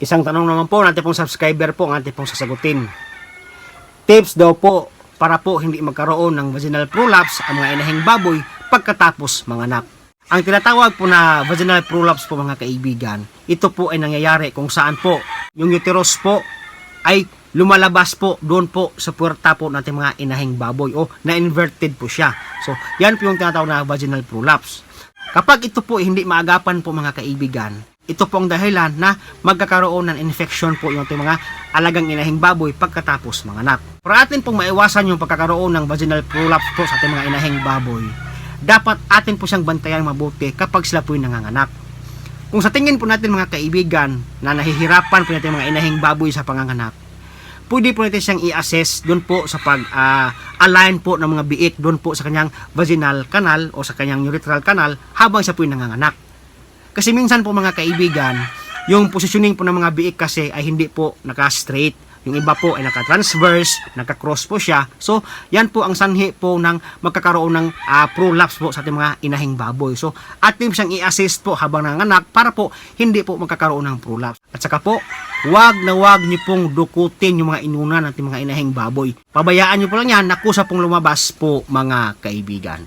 Isang tanong naman po natin pong subscriber po ang ating pong sasagutin. Tips daw po para po hindi magkaroon ng vaginal prolapse ang mga inahing baboy pagkatapos manganak. Ang tinatawag po na vaginal prolapse po mga kaibigan, ito po ay nangyayari kung saan po yung uterus po ay lumalabas po doon po sa puwerta po natin mga inahing baboy o na-inverted po siya. So, yan po yung tinatawag na vaginal prolapse. Kapag ito po hindi maagapan po mga kaibigan, ito po ang dahilan na magkakaroon ng infection po yung mga alagang inahing baboy pagkatapos manganak. Para atin pong maiwasan yung pagkakaroon ng vaginal prolapse po sa ating mga inahing baboy, dapat atin po siyang bantayan mabuti kapag sila po yung nanganganak. Kung sa tingin po natin mga kaibigan na nahihirapan po natin mga inahing baboy sa panganganak, pwede po natin siyang i-assess doon po sa pag-align po ng mga biik doon po sa kanyang vaginal canal o sa kanyang urethral canal habang siya po yung nanganganak. Kasi minsan po mga kaibigan, yung positioning po ng mga biik kasi ay hindi po naka-straight. Yung iba po ay naka-transverse, naka-cross po siya. So, yan po ang sanhi po ng magkakaroon ng ah, prolapse po sa ating mga inahing baboy. So, atin siyang i-assist po habang nanganak para po hindi po magkakaroon ng prolapse. At saka po, wag na wag niyo pong dukutin yung mga inuna ng ating mga inahing baboy. Pabayaan niyo po lang yan na kusa pong lumabas po mga kaibigan.